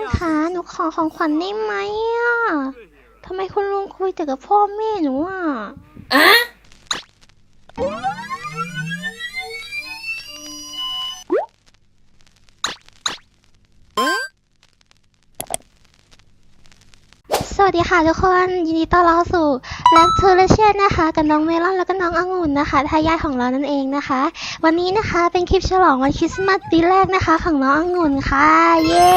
งคะหนูขอของขวัญได้ไหมอะทำไมคุณลุงคุยแต่กับพ่อแม่หนูอะอะ วัสดีค่ะทุกคนยินดีต้อนรับสู่แลคทูเลเชียนนะคะกับน้องเมลอนแล้วก็น้ององุ่นนะคะทายาทของเรานั่นเองนะคะ วันนี้นะคะเป็นคลิปฉลองวันคริสต์มาสปีแรกนะคะของน้ององุ่นค่ะเย้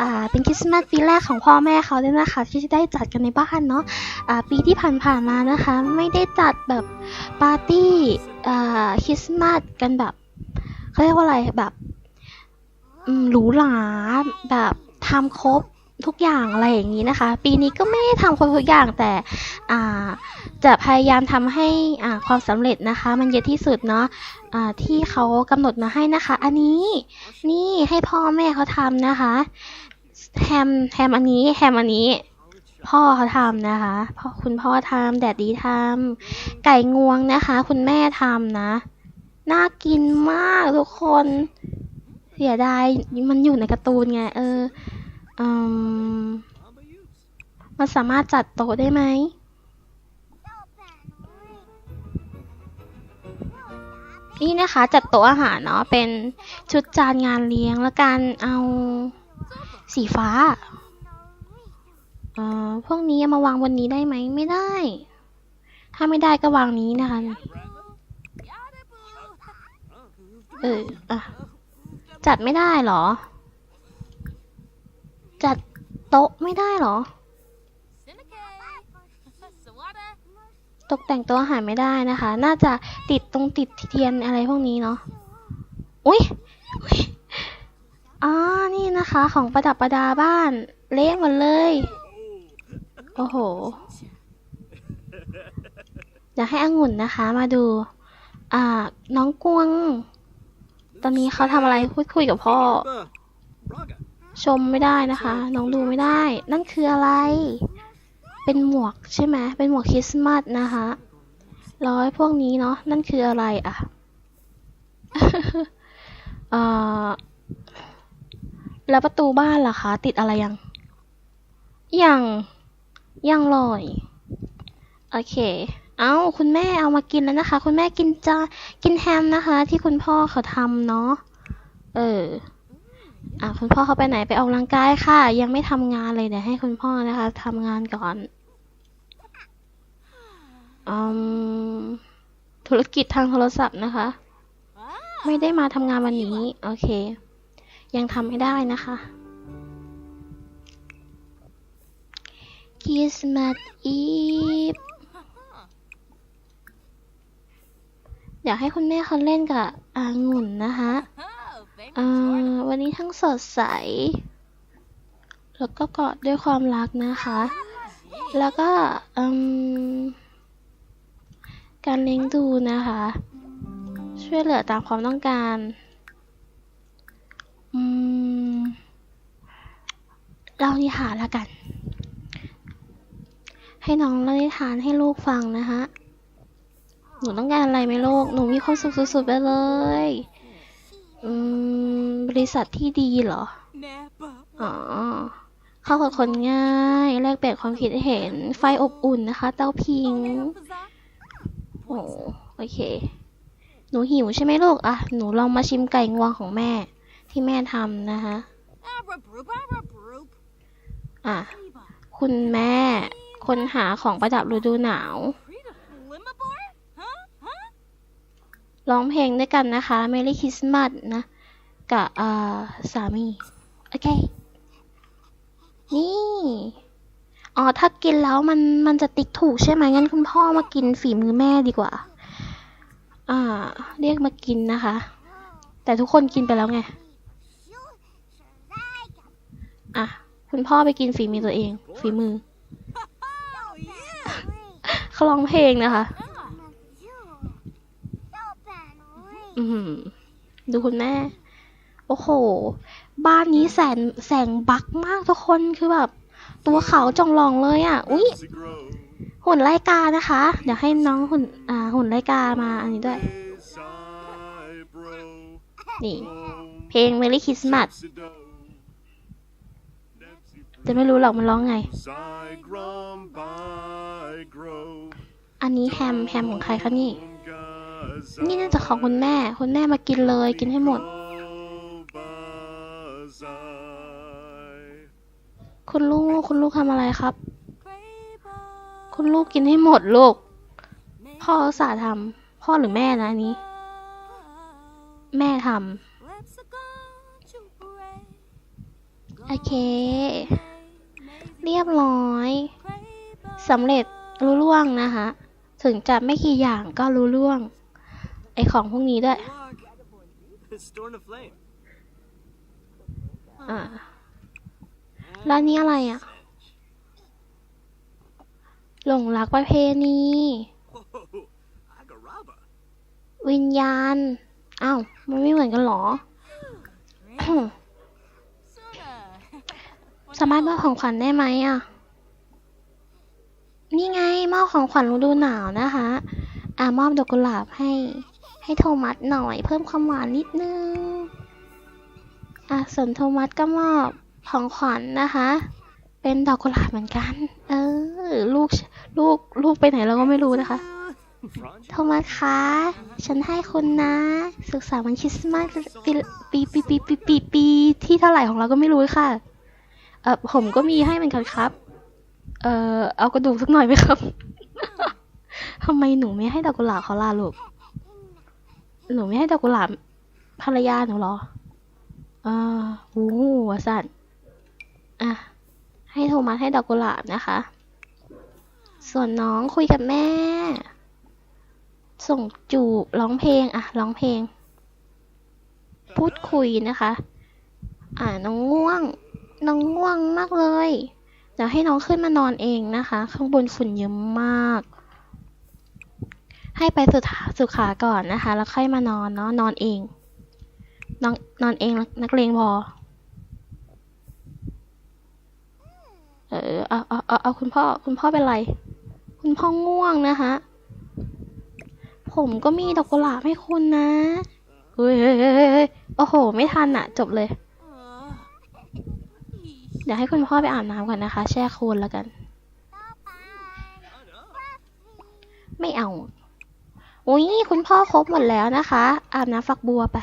อ่าเป็นคริสต์มาสปีแรกของพ่อแม่เขาด้วยนะคะ ที่ได้จัดกันในบ้านเนาะอ่าปีที่ผ่านๆมานะคะ ไม่ได้จัดแบบปาร์ตี้อ่าคริสต์มาสกันแบบเขาเรียกว่าอะไรแบบหรูหราแบบทำครบ ทุกอย่างอะไรอย่างนี้นะคะ ปีนี้ก็ไม่ได้ทำครบทุกอย่างแต่จะพยายามทำให้ความสำเร็จนะคะ มันเยอะที่สุดเนาะอ่าที่เขากำหนดมาให้นะคะ อันนี้นี่ให้พ่อแม่เขาทำนะคะแฮมแฮมอันนี้แฮมอันนี้พ่อเขาทำนะคะพ่อคุณพ่อทำแดดดีทำไก่งวงนะคะ คุณแม่ทำนะน่ากินมากทุกคนเสียดายมันอยู่ในการ์ตูนไง เออ อืมมันสามารถจัดโต๊ะได้ไหม นี่นะคะจัดโต๊ะอาหารเนาะเป็นชุดจานงานเลี้ยงแล้วการเอาสีฟ้าเอ่อพวกนี้มาวางบนนี้ได้ไหมไม่ได้ ถ้าไม่ได้ก็วางนี้นะคะ เอออะจัดไม่ได้เหรอ จัดโต๊ะไม่ได้เหรอ ตกแต่งโต๊ะอาหารไม่ได้นะคะ น่าจะติดตรงติดเทียนอะไรพวกนี้เนาะ อุ้ยอุ๊ยอ่านี่นะคะ ของประดับประดาบ้าน เละหมดเลย โอ้โหเดี๋ยวให้องุ่นนะคะ มาดู อ่า น้องกวง ตอนนี้เขาทำอะไรพูดคุยกับพ่อ ชมไม่ได้นะคะ น้องดูไม่ได้ นั่นคืออะไร เป็นหมวกใช่ไหมเป็นหมวกคริสต์มาสนะคะร้อยพวกนี้เนาะนั่นคืออะไรอะเอ่อแล้วประตูบ้านล่ะคะ ติดอะไรยัง ยังยังเลยโอเค เอาคุณแม่เอามากินแล้วนะคะ คุณแม่กินจะกินแฮมนะคะ ที่คุณพ่อเขาทำเนาะเออ อะคุณพ่อเขาไปไหนไปออกกำลังกายค่ะ ยังไม่ทำงานเลยเดี๋ยวให้คุณพ่อนะคะทำงานก่อนอืมธุรกิจทางโทรศัพท์นะคะ ไม่ได้มาทำงานวันนี้ โอเค ยังทำไม่ได้นะคะคิสมาสอีฟอยากให้คุณแม่เขาเล่นกับอางุ่นนะคะ อ่าวันนี้ทั้งสดใส แล้วก็กอดด้วยความรักนะคะ แล้วก็การเลี้ยงดูนะคะ ช่วยเหลือตามความต้องการเล่านิทานละกัน ให้น้องเล่านิทานให้ลูกฟังนะคะหนูต้องการอะไรไหมลูก หนูมีความสุขสุดๆไปเลย บริษัทที่ดีเหรอ อ๋อ เข้ากับคนง่าย แลกเปลี่ยนความคิดเห็น ไฟอบอุ่นนะคะ เตาพิง โอ้โอเค หนูหิวใช่ไหมลูก อะ หนูลองมาชิมไก่งวงของแม่ ที่แม่ทำนะคะ อะ คุณแม่ คนหาของประดับฤดูหนาวร้องเพลงด้วยกันนะคะ Merry Christmas นะ กับอ่าสามี โอเค นี่ อ๋อ ถ้ากินแล้วมันมันจะติ๊กถูกใช่ไหมงั้นคุณพ่อมากินฝีมือแม่ดีกว่า อ่า เรียกมากินนะคะ แต่ทุกคนกินไปแล้วไง อะ คุณพ่อไปกินฝีมือตัวเอง ฝีมือเขาร้องเพลงนะคะ อืมดูคุณแม่ โอ้โห บ้านนี้แสงแสงบักมากทุกคนคือแบบ ตัวขาวจองลองเลยอะ อุ๊ยหุ่นไลกานะคะ เดี๋ยวให้น้องหุ่นอ่าหุ่นไลกามาอันนี้ด้วย นี่ เพลง Merry Christmas จะไม่รู้หรอกมันร้องไง อันนี้แฮมแฮมของใครคะนี่ นี่น่าจะของคุณแม่ คุณแม่มากินเลยกินให้หมด คุณลูก คุณลูกทำอะไรครับ คุณลูกกินให้หมดลูก พ่อสาห์ทำพ่อหรือแม่นะนี้ แม่ทำโอเค เรียบร้อยสำเร็จรู้ล่วงนะคะถึงจะไม่กี่อย่างก็รู้ล่วง ไอของพวกนี้ด้วยอ่า แล้วนี่อะไรอะ หลงรักประเพณี Whoa, Agaraba. วิญญาณ อ้าว มันไม่เหมือนกันเหรอ สามารถมอบของขวัญได้ไหมอะ นี่ไงมอบของขวัญฤดูหนาวนะคะ อ่ามอบดอกกุหลาบให้ ให้โทมัสหน่อย เพิ่มความหวานนิดนึง อะส่วนโทมัสก็มอบ ของขวัญนะคะ เป็นดอกกุหลาบเหมือนกัน เออ ลูกลูกลูกไปไหนเราก็ไม่รู้นะคะโทมัสคะ ฉันให้คุณนะสุขสันต์วันคริสต์มาสปีปีปีปีปีปีปีที่เท่าไหร่ของเราก็ไม่รู้ค่ะ เออผมก็มีให้เหมือนกันครับ เออเอากระดูกสักหน่อยไหมครับทำไมหนูไม่ให้ดอกกุหลาบเขาล่ะลูก หนูไม่ให้ดอกกุหลาบภรรยาหนูหรออ่าโอ้โหสัน อะ ให้โทมัสให้ดอกกุหลาบนะคะ ส่วนน้องคุยกับแม่ ส่งจูบร้องเพลง อะ ร้องเพลง พูดคุยนะคะ อ่าน้องง่วง น้องง่วงมากเลยเดี๋ยวให้น้องขึ้นมานอนเองนะคะ ข้างบนฝุ่นเยอะมาก ให้ไปสุดสุขาก่อนนะคะ แล้วค่อยมานอนเนาะนอนเองนอนนอนเองนักเลงพอ เออเอาเอาเอาเอาคุณพ่อคุณพ่อเป็นไร คุณพ่อง่วงนะคะผมก็มีดอกกุหลาบให้คุณนะเฮ้ยเฮ้ยเฮ้ยเฮ้ยโอ้โห ไม่ทันอะจบเลย เดี๋ยวให้คุณพ่อไปอาบน้ำก่อนนะคะ แช่โคลนแล้วกัน ไม่เอาอุ้ยคุณพ่อครบหมดแล้วนะคะ อาบน้ำฝักบัวไป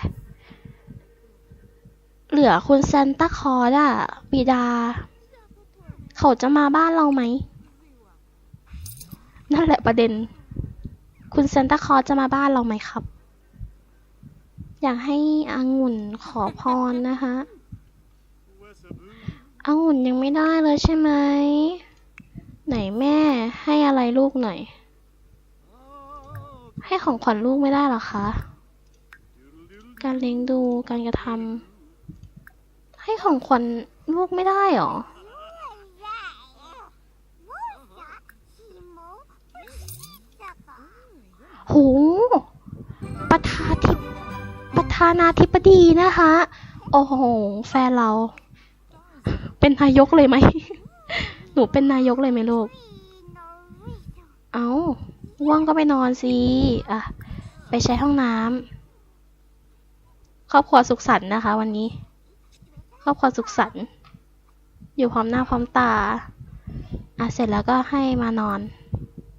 เหลือคุณซานตาคอร์ดอะบิดา เขาจะมาบ้านเราไหม นั่นแหละประเด็น คุณซานตาคอร์จะมาบ้านเราไหมครับ อยากให้อางุ่นขอพรนะคะอางุ่นยังไม่ได้เลยใช่ไหม ไหนแม่ให้อะไรลูกหน่อย ให้ของขวัญลูกไม่ได้หรอคะ การเลี้ยงดูการกระทำให้ของขวัญลูกไม่ได้หรอ โห ประธาธิประธานาธิบดีนะคะ โอ้โห แฟนเรา เป็นนายกเลยไหม หนูเป็นนายกเลยไหมลูก เอาว่างก็ไปนอนสิอะ ไปใช้ห้องน้ำครอบครัวสุขสันต์นะคะ วันนี้ ครอบครัวสุขสันต์อยู่พร้อมหน้าพร้อมตา อะ เสร็จแล้วก็ให้มานอน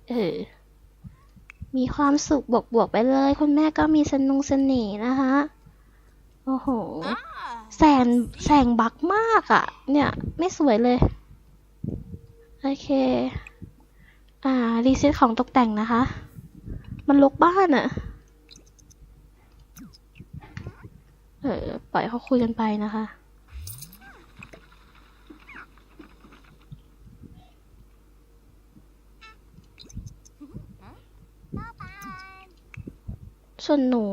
เออ มีความสุขบวกบวกๆไปเลย คุณแม่ก็มีสนุงเสน่ห์นะคะ โอ้โห แสงแสงบักมากอะ่ะ เนี่ย ไม่สวยเลย โอเค อ่า รีเซ็ตของตกแต่งนะคะ มันลกบ้านอะ่ะ เออ ปล่อยเขาคุยกันไปนะคะ ส่วนหนู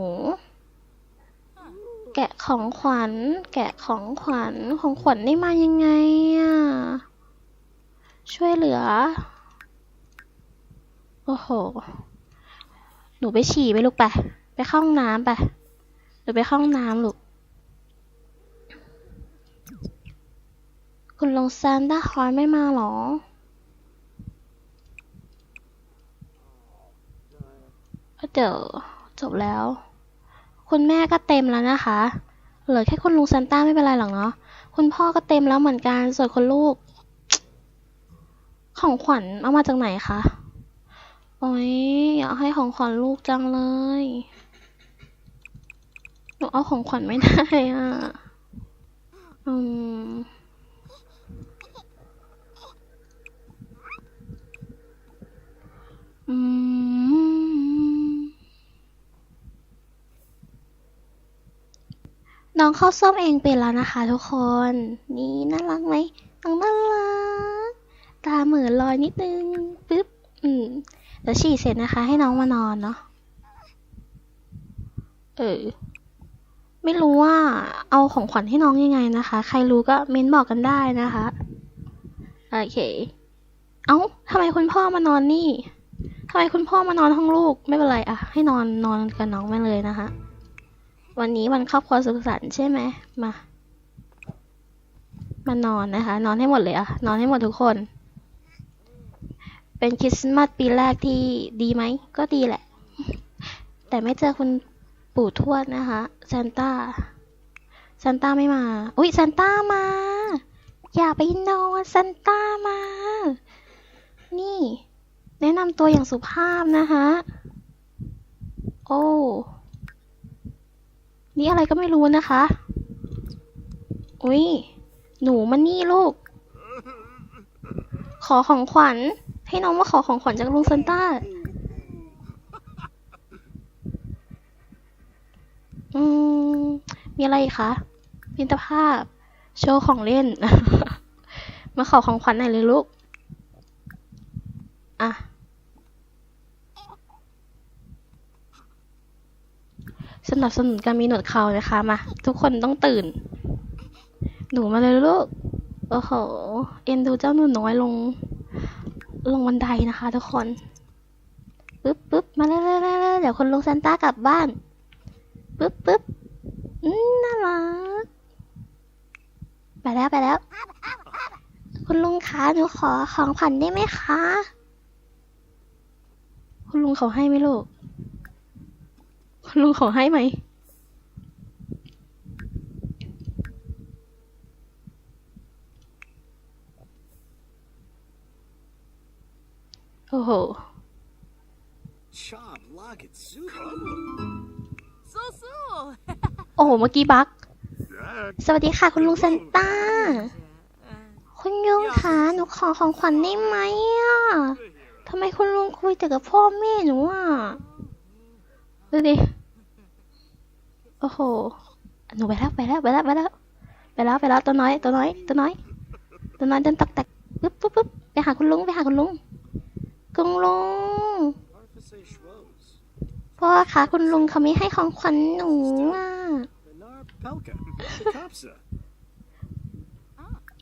แกะของขวัญ แกะของขวัญ ของขวัญได้มายังไงอะ ช่วยเหลือ โอ้โห หนูไปฉี่ไปลูกไป ไปเข้าห้องน้ำไป หนูไปเข้าห้องน้ำลูก คุณลงซานต้าคอยไม่มาหรอเดี๋ยว จบแล้ว คุณแม่ก็เต็มแล้วนะคะ เหลือแค่คุณลุงซานต้าไม่เป็นไรหรอกเนาะ คุณพ่อก็เต็มแล้วเหมือนกัน ส่วนคุณลูก ของขวัญเอามาจากไหนคะ โอ้ยอยากให้ของขวัญลูกจังเลย หนูเอาของขวัญไม่ได้อะ อืมอืม น้องเข้าส้มเองเป็นแล้วนะคะทุกคน นี่น่ารักไหมน้องน่ารัก ตาเหมือนลอยนิดนึงปึ๊บ อืมเดี๋ยวฉี่เสร็จนะคะ ให้น้องมานอนเนาะ เออ ไม่รู้ว่า เอาของขวัญให้น้องยังไงนะคะ ใครรู้ก็เม้นบอกกันได้นะคะ โอเค เอ้าทำไมคุณพ่อมานอนนี่ทำไมคุณพ่อมานอนห้องลูก ไม่เป็นไรอะให้นอนนอนกับน้องไปเลยนะคะ วันนี้วันครอบครัวสุขสันต์ใช่ไหมมามานอนนะคะ นอนให้หมดเลยอะนอนให้หมดทุกคน เป็นคริสต์มาสปีแรกที่ดีไหม ก็ดีแหละ แต่ไม่เจอคุณปู่ทวดนะคะซานต้าซานต้าไม่มา อุ้ยซานต้ามา อย่าไปนอนซานต้ามา นี่ แนะนำตัวอย่างสุภาพนะคะ โอ้ นี่อะไรก็ไม่รู้นะคะ อุ้ย หนูมานี่ลูก ขอของขวัญ ให้น้องมาขอของขวัญจากลุงซันต้า อืม มีอะไรคะมินตภาพ โชว์ของเล่น มาขอของขวัญหน่อยเลยลูก สนับสนุนการมีหนวดเขานะคะมาทุกคนต้องตื่น หนูมาเลยลูกโอ้โหเอ็นดูเจ้าหนูน้อยลง ลงบันไดนะคะทุกคนปึ๊บปึ๊บมาเลยเลยเลยเดี๋ยวคนลุงซันต้ากลับบ้านปึ๊บปึ๊บน่ารักไปแล้วไปแล้ว คุณลุงคะหนูขอของขวัญได้ไหมคะ คุณลุงเขาให้ไหมลูก คุณลุงเขาให้ไหม โอ้โห Chop, lock it, soup. สู้โอ้โห เมื่อกี้บัก Dad, สวัสดีค่ะ คุณลุงซันต้าๆคุณลุงคะ หนูขอของขวัญได้ไหมอะทำไมคุณลุงคุยแต่กับพ่อแม่หนูอะ ดูดิ โอ้โห หนูไปแล้วไปแล้วไปแล้วไปแล้วไปแล้วไปแล้วตัวน้อยตัวน้อยตัวน้อย ตัวน้อยเดินตักแตกปึ๊บปึ๊บปึ๊บไปหาคุณลุงไปหาคุณลุงคุณลุง Arthur Schwoes. พ่อคะคุณลุงเขาไม่ให้ของขวัญหนูอะ Benar Pelka. Kapsa.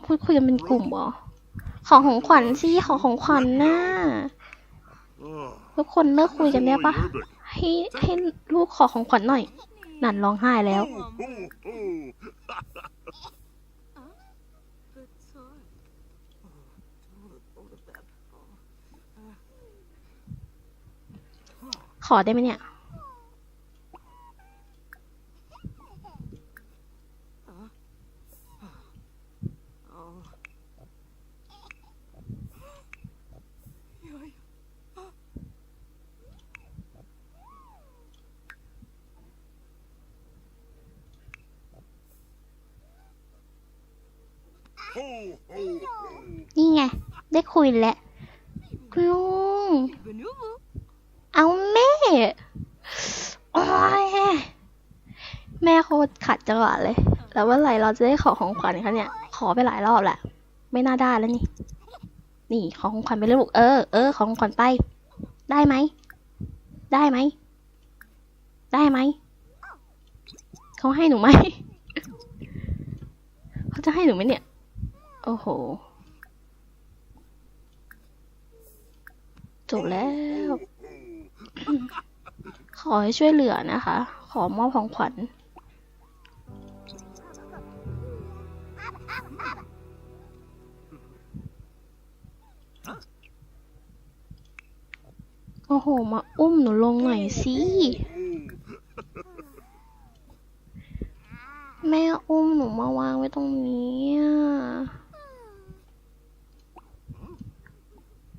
คุยคุยกันเป็นกลุ่มเหรอของของขวัญสิของของขวัญน่ะ Oh, ทุกคนเลิกคุยกันได้ปะ Urban. ให้ให้ลูกขอของขวัญหน่อย นั่นร้องไห้แล้ว ขอได้ไหมเนี่ย นี่ไง ได้คุยแล้วคุณลุงเอาแม่โอ้ยแม่โคตรขัดจังหวะเลย แล้วเมื่อไหร่เราจะได้ขอของขวัญคะเนี่ย ขอไปหลายรอบแหละ ไม่น่าได้แล้วนี่ นี่ขอของขวัญไปเลยลูก เออ เออ ของขวัญไป ได้ไหม ได้ไหม ได้ไหม เขาให้หนูไหม เขาจะให้หนูไหมเนี่ย โอ้โห จบแล้ว ขอให้ช่วยเหลือนะคะ ขอมอบของขวัญ โอ้โห มาอุ้มหนูลงหน่อยสิ แม่อุ้มหนูมาวางไว้ตรงนี้อะ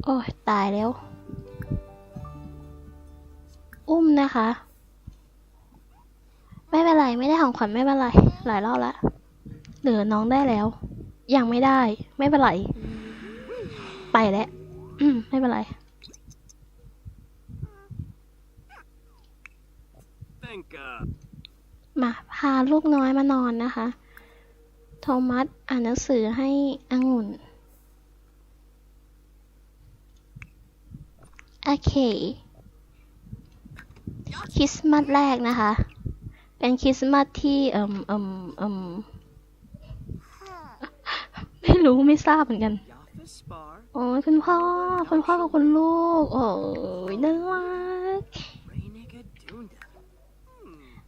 โอ้ย ตายแล้ว อุ้มนะคะ ไม่เป็นไร ไม่ได้ของขวัญไม่เป็นไร หลายรอบละเหลือน้องได้แล้ว ยังไม่ได้ ไม่เป็นไร ไปแล้วไม่เป็นไร Think, มาพาลูกน้อยมานอนนะคะ โทมัสอ่านหนังสือให้องุ่น โอเคคริสต์มาสแรกนะคะ เป็นคริสต์มาสที่เอิมเอิมเอิมไม่รู้ไม่ทราบเหมือนกันโอ้ยคุณพ่อ คุณพ่อกับคุณลูก โอ้ยน่ารัก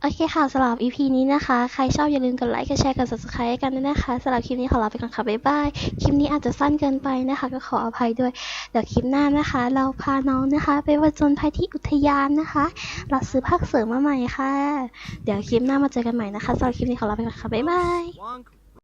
โอเคค่ะสำหรับ EP นี้นะคะ ใครชอบอย่าลืมกดไลค์ กดแชร์ กด subscribe กันด้วยนะคะสำหรับคลิปนี้ขอลาไปก่อนค่ะ บ๊ายบาย คลิปนี้อาจจะสั้นเกินไปนะคะ ก็ขออภัยด้วย เดี๋ยวคลิปหน้านะคะ เราพาน้องนะคะ ไปผจญภัยที่อุทยานนะคะเราซื้อภาคเสริมมาใหม่ค่ะ เดี๋ยวคลิปหน้ามาเจอกันใหม่นะคะสำหรับคลิปนี้ขอลาไปก่อนค่ะ บ๊ายบาย One,